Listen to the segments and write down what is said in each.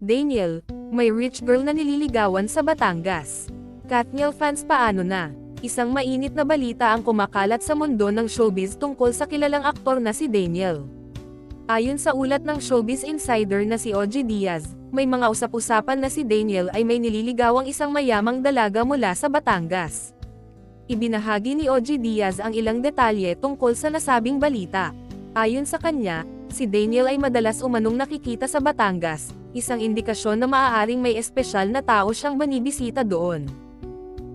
Daniel, may rich girl na nililigawan sa Batangas. Katniel fans paano na? Isang mainit na balita ang kumakalat sa mundo ng showbiz tungkol sa kilalang aktor na si Daniel. Ayon sa ulat ng showbiz insider na si OG Diaz, may mga usap-usapan na si Daniel ay may nililigawang isang mayamang dalaga mula sa Batangas. Ibinahagi ni OG Diaz ang ilang detalye tungkol sa nasabing balita. Ayon sa kanya, si Daniel ay madalas umanong nakikita sa Batangas, isang indikasyon na maaaring may espesyal na tao siyang banibisita doon.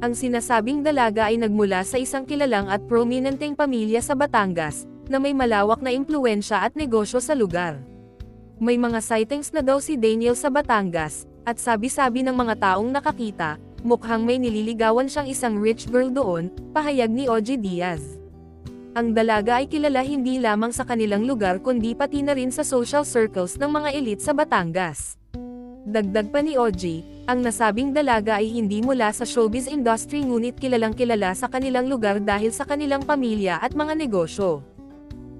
Ang sinasabing dalaga ay nagmula sa isang kilalang at prominenteng pamilya sa Batangas, na may malawak na impluensya at negosyo sa lugar. May mga sightings na daw si Daniel sa Batangas, at sabi-sabi ng mga taong nakakita, mukhang may nililigawan siyang isang rich girl doon, pahayag ni OG Diaz. Ang dalaga ay kilala hindi lamang sa kanilang lugar kundi pati na rin sa social circles ng mga elite sa Batangas. Dagdag pa ni OG, ang nasabing dalaga ay hindi mula sa showbiz industry ngunit kilalang kilala sa kanilang lugar dahil sa kanilang pamilya at mga negosyo.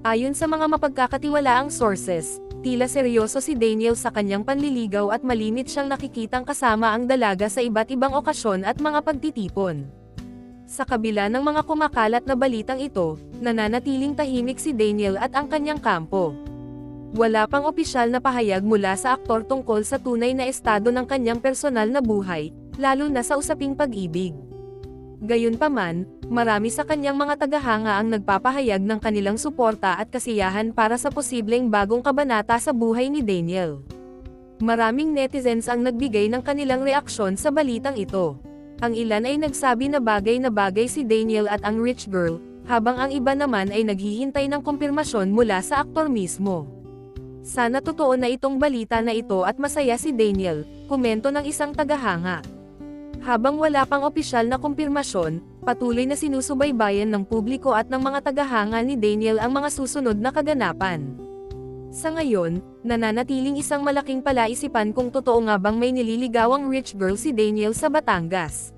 Ayon sa mga mapagkakatiwalaang sources, tila seryoso si Daniel sa kanyang panliligaw at malimit siyang nakikitang kasama ang dalaga sa iba't ibang okasyon at mga pagtitipon. Sa kabila ng mga kumakalat na balitang ito, nananatiling tahimik si Daniel at ang kanyang kampo. Wala pang opisyal na pahayag mula sa aktor tungkol sa tunay na estado ng kanyang personal na buhay, lalo na sa usaping pag-ibig. Gayunpaman, marami sa kanyang mga tagahanga ang nagpapahayag ng kanilang suporta at kasiyahan para sa posibleng bagong kabanata sa buhay ni Daniel. Maraming netizens ang nagbigay ng kanilang reaksyon sa balitang ito. Ang ilan ay nagsabi na bagay na bagay si Daniel at ang rich girl, habang ang iba naman ay naghihintay ng kumpirmasyon mula sa aktor mismo. Sana totoo na itong balita na ito at masaya si Daniel, komento ng isang tagahanga. Habang wala pang opisyal na kumpirmasyon, patuloy na sinusubaybayan ng publiko at ng mga tagahanga ni Daniel ang mga susunod na kaganapan. Sa ngayon, nananatiling isang malaking palaisipan kung totoo nga bang may nililigawang rich girl si Daniel sa Batangas.